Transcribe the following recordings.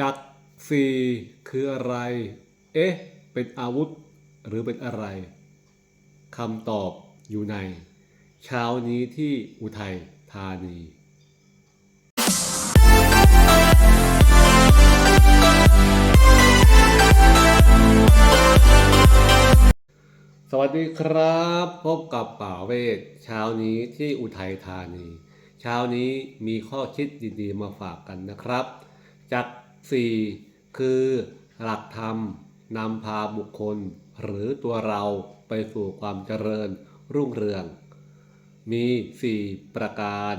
จักสี่คืออะไร เอ๊ะ เป็นอาวุธหรือเป็นอะไรคำตอบอยู่ใน เช้านี้ที่อุทัยธานีสวัสดีครับ พบกับป่าเวทเช้านี้ที่อุทัยธานี เช้านี้มีข้อคิดดีๆมาฝากกันนะครับ จาก สี่คือหลักธรรมนำพาบุคคลหรือตัวเราไปสู่ความเจริญรุ่งเรือง มี 4 ประการ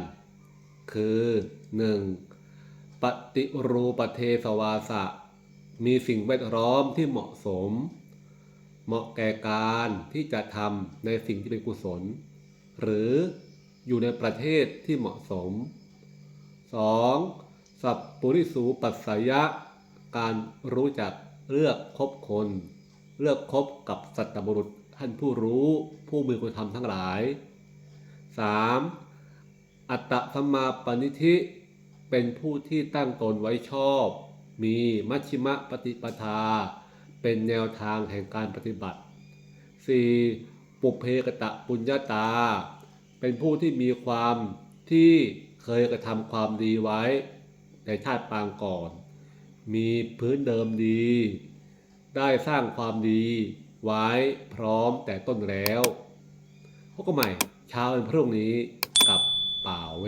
คือ 1. ปฏิรูปเทสวาสะ มีสิ่งแวดล้อมที่เหมาะสม เหมาะแก่การที่จะทำในสิ่งที่เป็นกุศล หรืออยู่ในประเทศที่เหมาะสม 2. สัพปุริสูปัสสยะ การรู้จักเลือกคบคน เลือกคบกับสัตบุรุษท่านผู้รู้ผู้มีคุณธรรมทั้งหลาย 3. อัตตสัมมาปณิธิเป็นผู้ที่ตั้งตนไว้ชอบ มีมัชชิมะปฏิปทา เป็นแนวทางแห่งการปฏิบัติ 4. ปุเพกตะปุญญาตา เป็นผู้ที่มีความที่เคยกระทำความดีไว้ ในชาติปางก่อน มีพื้นเดิมดี ได้สร้างความดีไว้พร้อมแต่ต้นแล้วพบกันใหม่เช้าวันพรุ่งนี้กับป่าเว